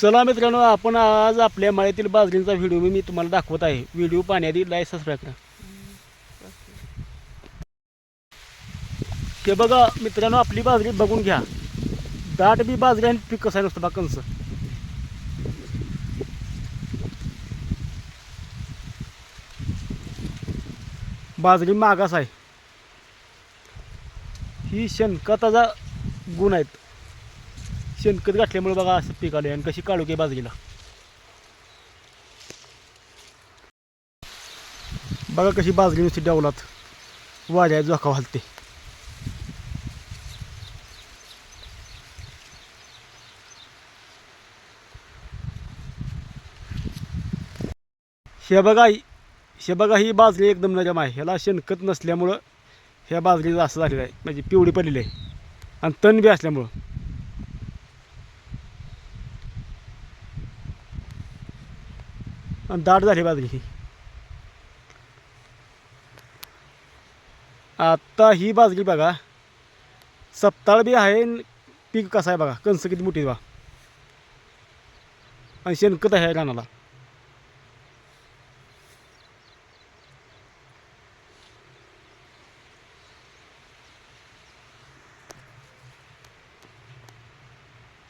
चला मित्रांनो आपण आज आपल्या माळ्यातील बाजरींचा व्हिडिओ मी तुम्हाला दाखवत आहे. व्हिडिओ पाहण्याआधी लाईक सबस्क्राईब करा. ते बघा मित्रांनो आपली बाजरी बघून घ्या. दाट बी बाजरी आणि पीक कसं आहे नुसतं बा कंस. बाजरी मागास आहे. ही शेणखताचा गुण आहेत. शेणखत घातल्यामुळे बघा असं पीक आलं आणि कशी काढू की बाजरीला. बघा कशी बाजरी नुसती डावलात. वाऱ्या जोखा घालते. हे बघा हे बघा ही बाजरी एकदम नरम आहे. ह्याला शेणखत नसल्यामुळं ह्या बाजरीचं असं झालेलं आहे. म्हणजे पिवळी पडलेली आहे. आणि तण बी असल्यामुळं. आणि दाट झाली बाजरी ही. आता ही बाजरी बघा. सप्ताळ बी आहे पीक कसं आहे बघा. कंस किती मोठी बा. आणि शेणखत आहे रानाला.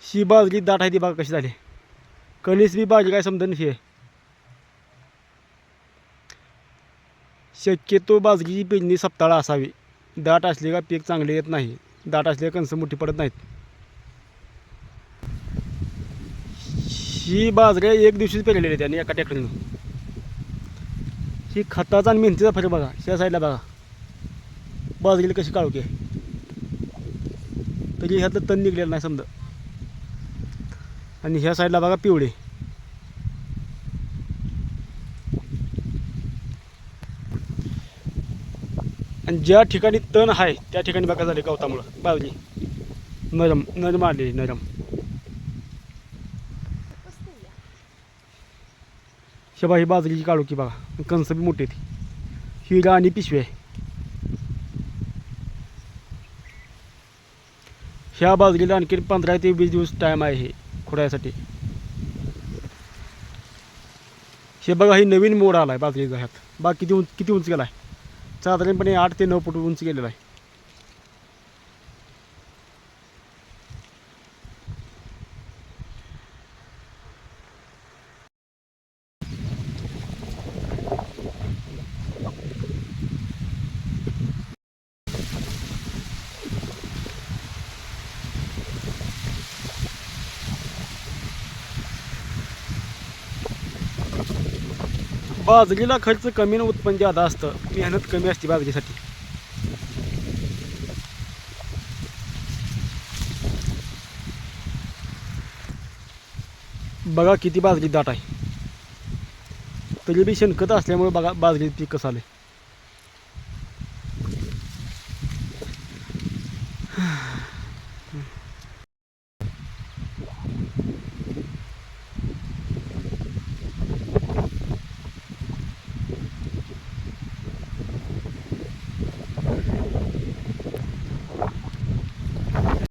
ही बाजरी दाट आहे ती बघा कशी झाली. कणीस बी बाजरी काय समजा नाही शक्यतो बाजरीची पेरणी सप्ताळा असावी. दाट असले का पीक चांगले येत नाही. दाट असले कणसं मोठी पडत नाहीत. ही बाजऱ्या एक दिवशीच पेरलेली आहे त्याने एका ट्रॅक्टरनं. ही खताचा आणि मेहनतीचा फरक बघा त्या साईडला बघा. बाजरीला कशी काळोखी आहे. तरी ह्यातलं तण निघलेलं नाही समजा. आणि ह्या साईडला बघा पिवळे. आणि ज्या ठिकाणी तण आहे त्या ठिकाणी बघा झाले गवतामुळं. बाजरी नरम नरम आलेली नरम. शेबा ही बाजरीची काढू की बघा. कंस बी मोठी ती हिरा आणि पिशवी आहे. ह्या बाजरीला आणखी पंधरा ते वीस दिवस टाईम आहे हे खुडायसाठी. हे बघा ही नवीन मोड आला आहे बाजरीचा ह्यात. बा किती उंच किती उंच गेला आहे साधारणपणे आठ ते नऊ फूट उंच गेलेला आहे. बाजरीला खर्च कमी आणि उत्पन्न जादा असतं मेहनत कमी असते बाजरीसाठी. बघा किती बाजरी दाट आहे. तरी बी शेणखत असल्यामुळे बघा बाजरी पीक कसं आले